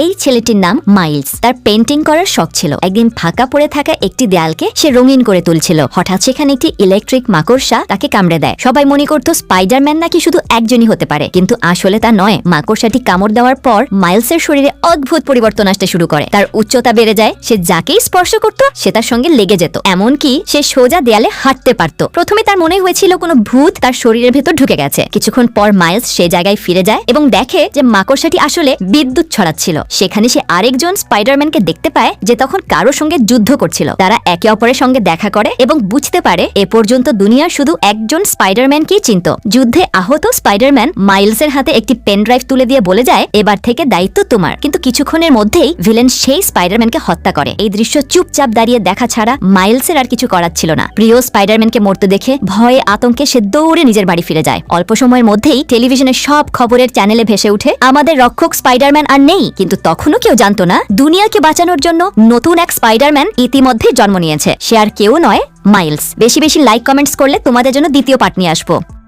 এই ছেলেটির নাম মাইলস। তার পেন্টিং করার শখ ছিল। একদিন ফাঁকা পড়ে থাকা একটি দেয়ালকে সে রঙিন করে তুলছিল। হঠাৎ সেখানে একটি ইলেকট্রিক মাকড়সা তাকে কামড়ে দেয়। সবাই মনে করতো স্পাইডারম্যান নাকি শুধু একজনই হতে পারে। কিন্তু আসলে তা নয়। মাকড়সাটি কামড় দেওয়ার পর মাইলসের শরীরে অদ্ভুত পরিবর্তন আসতে শুরু করে। তার উচ্চতা বেড়ে যায়। সে যাকেই স্পর্শ করত, সে তার সঙ্গে লেগে যেত। এমনকি সে সোজা দেয়ালে হাঁটতে পারত। প্রথমে তার মনে হয়েছিল কোনো ভূত তার শরীরের ভেতর ঢুকে গেছে। কিছুক্ষণ পর মাইলস সে জায়গায় ফিরে যায় এবং দেখে যে মাকড়সাটি আসলে বিদ্যুৎ ছড়াচ্ছিল। সেখানে সে আরেকজন স্পাইডারম্যানকে দেখতে পায় যে তখন কারও সঙ্গে যুদ্ধ করছিল। তারা একে অপরের সঙ্গে দেখা করে এবং বুঝতে পারে এ পর্যন্ত দুনিয়ার শুধু একজন স্পাইডারম্যানকেই চিনত। যুদ্ধে আহত স্পাইডারম্যান মাইলসের হাতে একটি পেন ড্রাইভ তুলে দিয়ে বলে যায়, এবার থেকে দায়িত্ব তোমার। কিন্তু কিছুক্ষণের মধ্যেই ভিলেন সেই স্পাইডারম্যানকে হত্যা করে। এই দৃশ্য চুপচাপ দাঁড়িয়ে দেখা ছাড়া মাইলসের আর কিছু করার ছিল না। প্রিয় স্পাইডারম্যানকে মরতে দেখে ভয়ে আতঙ্কে সে দৌড়ে নিজের বাড়ি ফিরে যায়। অল্প সময়ের মধ্যেই টেলিভিশনের সব খবরের চ্যানেলে ভেসে উঠে, আমাদের রক্ষক স্পাইডারম্যান আর নেই, কিন্তু তখনও কেউ জানতো না দুনিয়াকে বাঁচানোর জন্য নতুন এক স্পাইডারম্যান ইতিমধ্যে জন্ম নিয়েছে। সে আর কেউ নয়, মাইলস। বেশি বেশি লাইক, কমেন্টস করলে তোমাদের জন্য দ্বিতীয় পার্ট নিয়ে আসব।